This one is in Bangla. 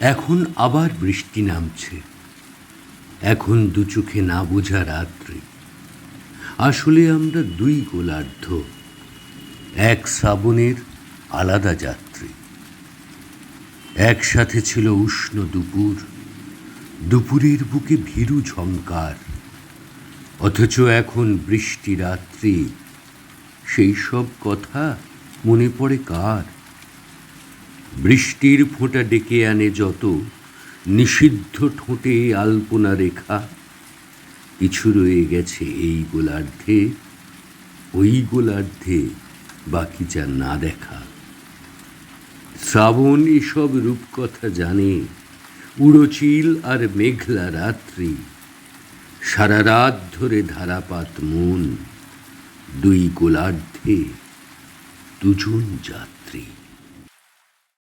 এখন আবার বৃষ্টি নামছে। এখন দু চোখে না বোঝা রাত্রি। আসলে আমরা দুই গোলার্ধ, এক শ্রাবণের আলাদা যাত্রী। একসাথে ছিল উষ্ণ দুপুর, দুপুরের বুকে ভীরু ঝঙ্কার অথচ এখন বৃষ্টি রাত্রি, সেই সব কথা মনে পড়ে কার? বৃষ্টির ফোঁটা ডেকে আনে যত, নিষিদ্ধ ঠোঁটে আলপনা রেখা। কিছু রয়ে গেছে এই গোলার্ধে, ওই গোলার্ধে বাকি যা না দেখা। শ্রাবণ এসব রূপকথা জানে, উড়োচিল আর মেঘলা রাত্রি। সারা রাত ধরে ধারাপাত মন, দুই গোলার্ধে দুজন যাত্রী।